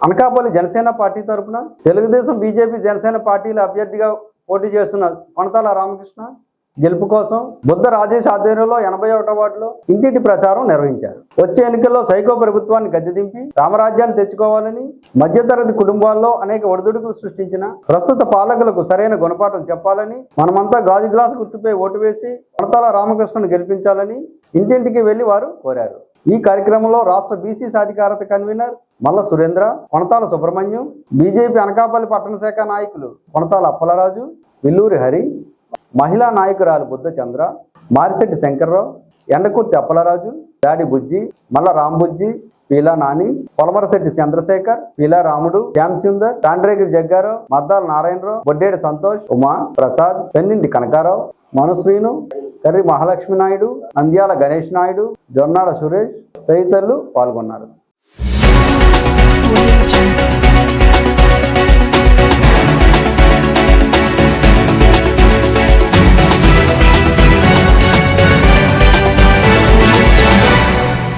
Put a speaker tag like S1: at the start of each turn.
S1: Anakapalli Janasena party తరపున Telugu Desam BJP Janasena పార్టీల అభ్యర్థిగా పోటీ చేస్తున్న కొనతాల రామకృష్ణ గెలుపు కోసం బుద్ధ రాజేష్ ఆధ్వర్యంలో ఎనభై ఒకటో వార్డులో ఇంటింటి ప్రచారం నిర్వహించారు. వచ్చే ఎన్నికల్లో సైకో ప్రభుత్వాన్ని గద్దెదింపి రామరాజ్యాన్ని తెచ్చుకోవాలని మధ్యతరగతి కుటుంబాల్లో అనేక ఒడిదుడుకులు సృష్టించిన ప్రస్తుత పాలకులకు సరైన గుణపాఠం చెప్పాలని మనమంతా గాజు గ్లాసు గుర్తుపై ఓటు వేసి కొనతాల రామకృష్ణను గెలిపించాలని ఇంటింటికి వెళ్ళి వారు కోరారు. ఈ కార్యక్రమంలో రాష్ట్ర బీసీ సాధికారత కన్వీనర్ మల్ల సురేంద్ర కొనతాల సుబ్రహ్మణ్యం బీజేపీ అనకాపల్లి పట్టణ శాఖ నాయకులు కొనతాల అప్పలరాజు విల్లూరి హరి మహిళా నాయకురాలు బుద్ధ చంద్ర మారిశెట్టి శంకర్రావు ఎండకుర్తి అప్పలరాజు దాడి బుజ్జి మల్ల రాంబుజ్జి పీలా నాని పొలమరశెట్టి చంద్రశేఖర్ పీలా రాముడు శ్యాంసుందర్ తాండ్రేగిరి జగ్గారావు మద్దాల నారాయణరావు బొడ్డేడు సంతోష్ ఉమా ప్రసాద్ పెన్నింటి కనకారావు మనుశ్రీను కర్రి మహాలక్ష్మి నాయుడు నంద్యాల గణేష్ నాయుడు జొన్నాడ సురేష్ తదితరులు పాల్గొన్నారు.